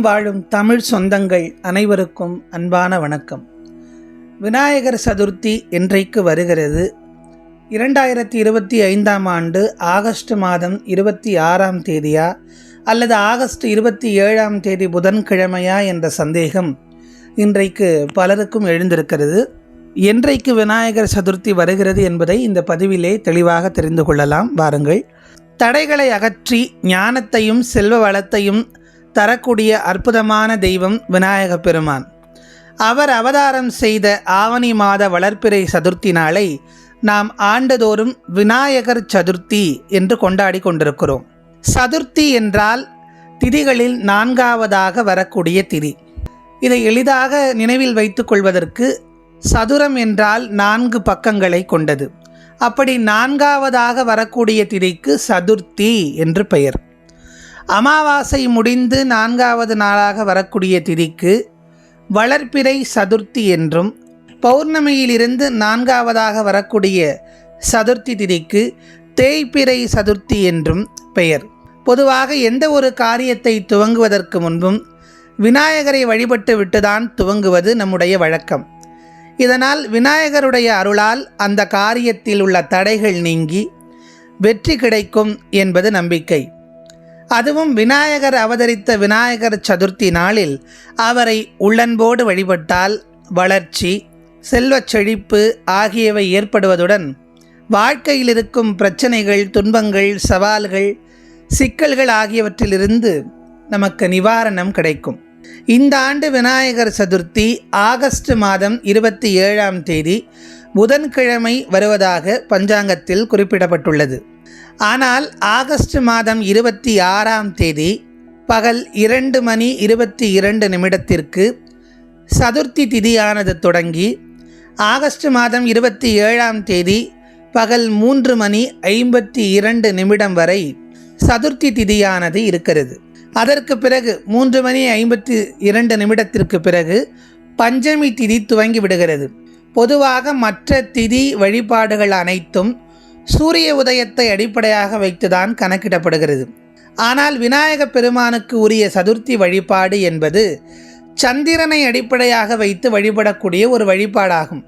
வாழும் தமிழ் சொந்தங்கள் அனைவருக்கும் அன்பான வணக்கம். விநாயகர் சதுர்த்தி என்றைக்கு வருகிறது? இரண்டாயிரத்தி இருபத்தி ஐந்தாம் ஆண்டு ஆகஸ்ட் மாதம் இருபத்தி ஆறாம் தேதியா? அல்லது ஆகஸ்ட் இருபத்தி ஏழாம் தேதி புதன்கிழமையா என்ற சந்தேகம் இன்றைக்கு பலருக்கும் எழுந்திருக்கிறது. என்றைக்கு விநாயகர் சதுர்த்தி வருகிறது என்பதை இந்த பதிவிலே தெளிவாக தெரிந்து கொள்ளலாம். வாருங்கள். தடைகளை அகற்றி ஞானத்தையும் செல்வ வளத்தையும் தரக்கூடிய அற்புதமான தெய்வம் விநாயக பெருமான். அவர் அவதாரம் செய்த ஆவணி மாத வளர்ப்பிறை சதுர்த்தி நாளை நாம் ஆண்டுதோறும் விநாயகர் சதுர்த்தி என்று கொண்டாடி கொண்டிருக்கிறோம். சதுர்த்தி என்றால் திதிகளில் நான்காவதாக வரக்கூடிய திதி. இதை எளிதாக நினைவில் வைத்துக்கொள்வதற்கு சதுரம் என்றால் நான்கு பக்கங்களை கொண்டது. அப்படி நான்காவதாக வரக்கூடிய திதிக்கு சதுர்த்தி என்று பெயர். அமாவாசை முடிந்து நான்காவது நாளாக வரக்கூடிய திதிக்கு வளர்ப்பிறை சதுர்த்தி என்றும் பௌர்ணமியிலிருந்து நான்காவதாக வரக்கூடிய சதுர்த்தி திதிக்கு தேய்பிறை சதுர்த்தி என்றும் பெயர். பொதுவாக எந்த ஒரு காரியத்தை துவங்குவதற்கு முன்பும் விநாயகரை வழிபட்டு விட்டுதான் துவங்குவது நம்முடைய வழக்கம். இதனால் விநாயகருடைய அருளால் அந்த காரியத்தில் உள்ள தடைகள் நீங்கி வெற்றி கிடைக்கும் என்பது நம்பிக்கை. அதுவும் விநாயகர் அவதரித்த விநாயகர் சதுர்த்தி நாளில் அவரை உள்ளன்போடு வழிபட்டால் வளர்ச்சி செல்வச் செழிப்பு ஆகியவை ஏற்படுவதுடன் வாழ்க்கையில் இருக்கும் பிரச்சனைகள் துன்பங்கள் சவால்கள் சிக்கல்கள் ஆகியவற்றிலிருந்து நமக்கு நிவாரணம் கிடைக்கும். இந்த ஆண்டு விநாயகர் சதுர்த்தி ஆகஸ்ட் மாதம் இருபத்தி ஏழாம் தேதி புதன்கிழமை வருவதாக பஞ்சாங்கத்தில் குறிப்பிடப்பட்டுள்ளது. ஆனால் ஆகஸ்ட் மாதம் இருபத்தி ஆறாம் தேதி பகல் இரண்டு மணி இருபத்தி இரண்டு நிமிடத்திற்கு சதுர்த்தி திதியானது தொடங்கி ஆகஸ்ட் மாதம் இருபத்தி ஏழாம் தேதி பகல் மூன்று மணி ஐம்பத்தி இரண்டு நிமிடம் வரை சதுர்த்தி திதியானது இருக்கிறது. அதற்கு பிறகு மூன்று மணி ஐம்பத்தி இரண்டு நிமிடத்திற்கு பிறகு பஞ்சமி திதி துவங்கி விடுகிறது. பொதுவாக மற்ற திதி வழிபாடுகள் அனைத்தும் சூரிய உதயத்தை அடிப்படையாக வைத்துதான் கணக்கிடப்படுகிறது. ஆனால் விநாயக பெருமானுக்கு உரிய சதுர்த்தி வழிபாடு என்பது சந்திரனை அடிப்படையாக வைத்து வழிபடக்கூடிய ஒரு வழிபாடாகும்.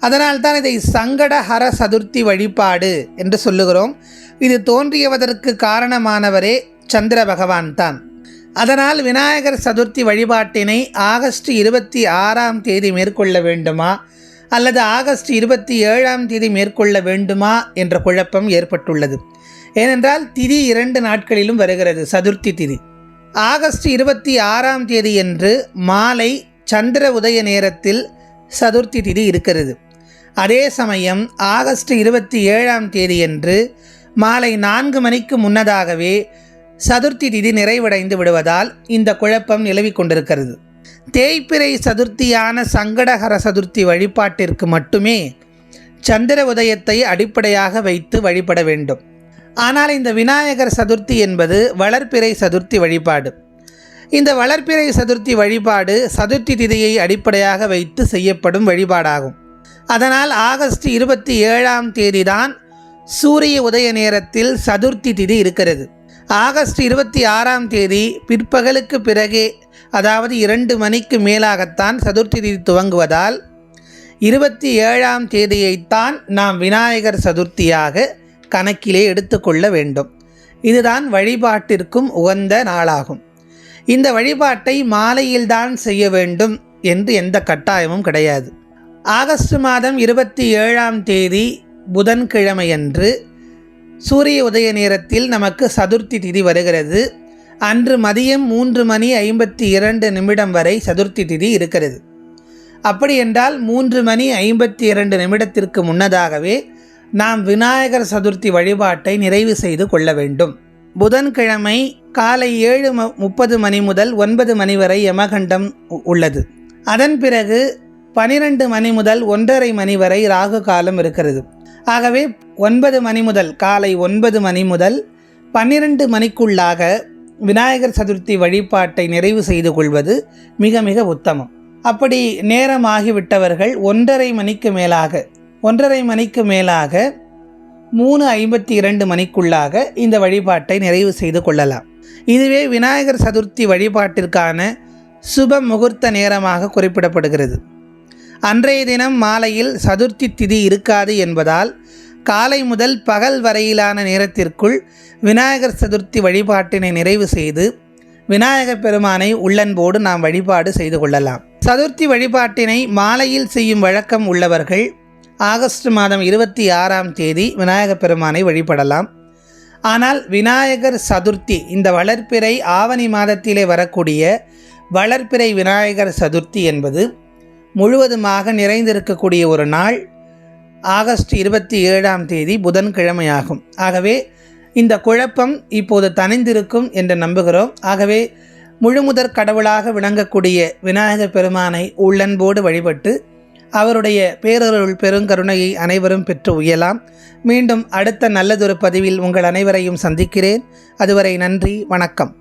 அதனால்தான் இதை சங்கடஹர சதுர்த்தி வழிபாடு என்று சொல்லுகிறோம். இது தோன்றியவதற்கு காரணமானவரே சந்திர பகவான் தான். அதனால் விநாயகர் சதுர்த்தி வழிபாட்டினை ஆகஸ்ட் இருபத்தி ஆறாம் தேதி மேற்கொள்ள வேண்டுமா? அல்லது ஆகஸ்ட் இருபத்தி ஏழாம் தேதி மேற்கொள்ள வேண்டுமா என்ற குழப்பம் ஏற்பட்டுள்ளது. ஏனென்றால் திதி இரண்டு நாட்களிலும் வருகிறது சதுர்த்தி திதி. ஆகஸ்ட் இருபத்தி ஆறாம் தேதி என்று மாலை சந்திர உதய நேரத்தில் சதுர்த்தி திதி இருக்கிறது. அதே சமயம் ஆகஸ்ட் இருபத்தி ஏழாம் தேதியன்று மாலை நான்கு மணிக்கு முன்னதாகவே சதுர்த்தி திதி நிறைவடைந்து விடுவதால் இந்த குழப்பம் நிலவிக் கொண்டிருக்கிறது. தேய்பிறை சதுர்த்தியான சங்கடகர சதுர்த்தி வழிபாட்டிற்கு மட்டுமே சந்திர உதயத்தை அடிப்படையாக வைத்து வழிபட வேண்டும். ஆனால் இந்த விநாயகர் சதுர்த்தி என்பது வளர்ப்பிறை சதுர்த்தி வழிபாடு. இந்த வளர்ப்பிறை சதுர்த்தி வழிபாடு சதுர்த்தி திதியை அடிப்படையாக வைத்து செய்யப்படும் வழிபாடாகும். அதனால் ஆகஸ்ட் இருபத்தி ஏழாம் தேதிதான் சூரிய உதய நேரத்தில் சதுர்த்தி திதி இருக்கிறது. ஆகஸ்ட் இருபத்தி ஆறாம் தேதி பிற்பகலுக்கு பிறகே அதாவது இரண்டு மணிக்கு மேலாகத்தான் சதுர்த்தி திதி துவங்குவதால் இருபத்தி ஏழாம் தேதியைத்தான் நாம் விநாயகர் சதுர்த்தியாக கணக்கிலே எடுத்துக்கொள்ள வேண்டும். இதுதான் வழிபாட்டிற்கும் உகந்த நாளாகும். இந்த வழிபாட்டை மாலையில்தான் செய்ய வேண்டும் என்று எந்த கட்டாயமும் கிடையாது. ஆகஸ்ட் மாதம் இருபத்தி ஏழாம் தேதி புதன்கிழமையன்று சூரிய உதய நேரத்தில் நமக்கு சதுர்த்தி திதி வருகிறது. அன்று மதியம் மூன்று மணி ஐம்பத்தி இரண்டு நிமிடம் வரை சதுர்த்தி திதி இருக்கிறது. அப்படி என்றால் மூன்று மணி ஐம்பத்தி இரண்டு நிமிடத்திற்கு முன்னதாகவே நாம் விநாயகர் சதுர்த்தி வழிபாட்டை நிறைவு செய்து கொள்ள வேண்டும். புதன்கிழமை காலை ஏழு முப்பது மணி முதல் ஒன்பது மணி வரை யமகண்டம் உள்ளது. அதன் பிறகு பனிரெண்டு மணி முதல் ஒன்றரை மணி வரை ராகு காலம் இருக்கிறது. ஆகவே ஒன்பது மணி முதல் காலை ஒன்பது மணி முதல் பன்னிரண்டு மணிக்குள்ளாக விநாயகர் சதுர்த்தி வழிபாட்டை நிறைவு செய்து கொள்வது மிக மிக உத்தமம். அப்படி நேரம் ஆகிவிட்டவர்கள் ஒன்றரை மணிக்கு மேலாக ஒன்றரை மணிக்கு மேலாக மூணு ஐம்பத்தி இரண்டு மணிக்குள்ளாக இந்த வழிபாட்டை நிறைவு செய்து கொள்ளலாம். இதுவே விநாயகர் சதுர்த்தி வழிபாட்டிற்கான சுப முகூர்த்த நேரமாக குறிப்பிடப்படுகிறது. அன்றைய தினம் மாலையில் சதுர்த்தி திதி இருக்காது என்பதால் காலை முதல் பகல் வரையிலான நேரத்திற்குள் விநாயகர் சதுர்த்தி வழிபாட்டினை நிறைவு செய்து விநாயகர் பெருமானை உள்ளன்போடு நாம் வழிபாடு செய்து கொள்ளலாம். சதுர்த்தி வழிபாட்டினை மாலையில் செய்யும் வழக்கம் உள்ளவர்கள் ஆகஸ்ட் மாதம் இருபத்தி ஆறாம் தேதி விநாயகர் பெருமானை வழிபடலாம். ஆனால் விநாயகர் சதுர்த்தி இந்த வளர்ப்பிறை ஆவணி மாதத்திலே வரக்கூடிய வளர்ப்பிறை விநாயகர் சதுர்த்தி என்பது முழுவதுமாக நிறைந்திருக்கக்கூடிய ஒரு நாள் ஆகஸ்ட் இருபத்தி ஏழாம் தேதி புதன்கிழமையாகும். ஆகவே இந்த குழப்பம் இப்போது தனிந்திருக்கும் என்று நம்புகிறோம். ஆகவே முழுமுதற் கடவுளாக விளங்கக்கூடிய விநாயகர் பெருமானை உள்ளன்போடு வழிபட்டு அவருடைய பேரருள் பெருங்கருணையை அனைவரும் பெற்று உயலாம். மீண்டும் அடுத்த நல்லதொரு பதிவில் உங்கள் அனைவரையும் சந்திக்கிறேன். அதுவரை நன்றி வணக்கம்.